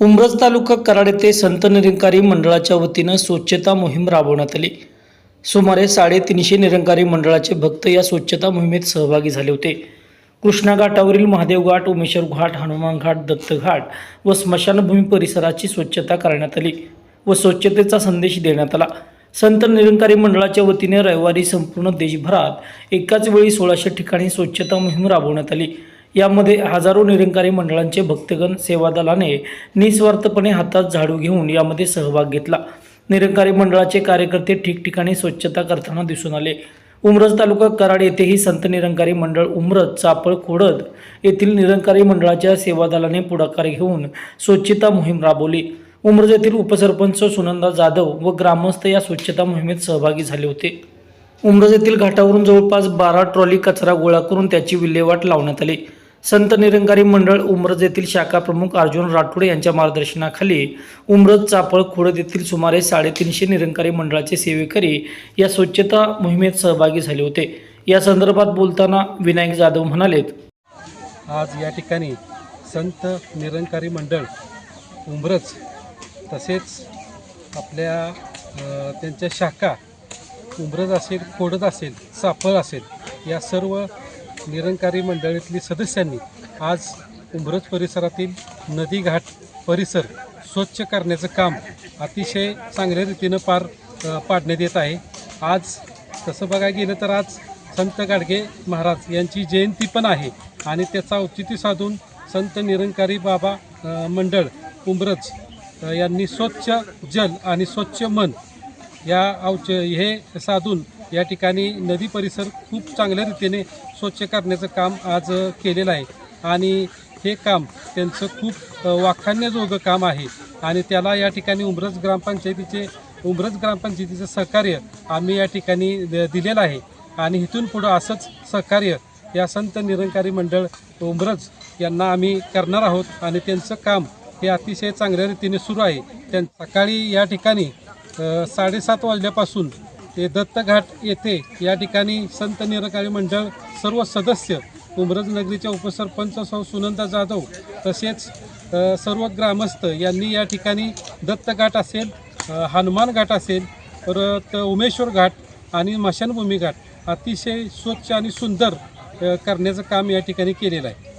उमरज तालुका कराड येथे संत निरंकारी मंडळाच्या वतीनं स्वच्छता मोहीम राबवण्यात आली. सुमारे साडेतीनशे निरंकारी मंडळाचे भक्त या स्वच्छता मोहिमेत सहभागी झाले होते. कृष्णा घाटावरील महादेव घाट उमेश्वर घाट हनुमान घाट दत्त घाट व स्मशानभूमी परिसराची स्वच्छता करण्यात आली व स्वच्छतेचा संदेश देण्यात आला. संत निरंकारी मंडळाच्या वतीने रविवारी संपूर्ण देशभरात एकाच वेळी सोळाशे ठिकाणी स्वच्छता मोहीम राबवण्यात आली. यामध्ये हजारो निरंकारी मंडळांचे भक्तगण सेवादलाने निस्वार्थपणे हातात झाडू घेऊन यामध्ये सहभाग घेतला. निरंकारी मंडळाचे कार्यकर्ते ठिकठिकाणी स्वच्छता करताना दिसून आले. उमरज तालुका कराड येथेही संत निरंकारी मंडळ उमरज चापळ खोडद येथील निरंकारी मंडळाच्या सेवादलाने पुढाकार घेऊन स्वच्छता मोहीम राबवली. उमरज येथील उपसरपंच सुनंदा जाधव व ग्रामस्थ या स्वच्छता मोहिमेत सहभागी झाले होते. उमरज येथील घाटावरून जवळपास बारा ट्रॉली कचरा गोळा करून त्याची विल्हेवाट लावण्यात आली. संत निरंकारी मंडळ उमरज येथील शाखा प्रमुख अर्जुन राठोड यांच्या मार्गदर्शनाखाली उमरज चापळ खोडद येथील सुमारे साडेतीनशे निरंकारी मंडळाचे सेवेकरी या स्वच्छता मोहिमेत सहभागी झाले होते. या संदर्भात बोलताना विनायक जाधव म्हणालेत आज या ठिकाणी संत निरंकारी मंडळ उमरज तसेच आपल्या त्यांच्या शाखा उमरज असेल खोडद असेल चापळ असेल या सर्व निरंकारी मंडळीतली सदस्यांनी आज उंबरज परिसरातील नदी घाट परिसर स्वच्छ करण्याचं काम अतिशय चांगल्या रीतीनं पार पाडण्यात येत आहे. आज तसं बघायला गेलं तर आज संत गाडगे महाराज यांची जयंती पण आहे आणि त्याचा औचित्य साधून संत निरंकारी बाबा मंडळ उंबरज यांनी स्वच्छ जल आणि स्वच्छ मन या औच हे साधून या ठिकाणी नदी परिसर खूप चांगल्या रीतीने स्वच्छ करण्याचं काम आज केलेलं आहे. आणि हे काम त्यांचं खूप अ, वाखाणण्याजोगं काम आहे. आणि त्याला या ठिकाणी उमरज ग्रामपंचायतीचे उमरज ग्रामपंचायतीचं सहकार्य आम्ही या ठिकाणी द- दिलेलं आहे. आणि इथून पुढं असंच सहकार्य या संत निरंकारी मंडळ उमरज यांना आम्ही करणार आहोत. आणि त्यांचं काम हे अतिशय चांगल्या रीतीने सुरू आहे. त्यां सकाळी या ठिकाणी साडेसात वाजल्यापासून ते दत्तघाट येथे या ठिकाणी संत निरकारी मंडळ सर्व सदस्य उमरज नगरीच्या उपसरपंच सौ सुनंदा जाधव तसेच सर्व ग्रामस्थ यांनी या ठिकाणी दत्तघाट असेल हनुमान घाट असेल परत उमेश्वर घाट आणि मशानभूमी घाट अतिशय स्वच्छ आणि सुंदर करण्याचं काम या ठिकाणी केलेलं आहे.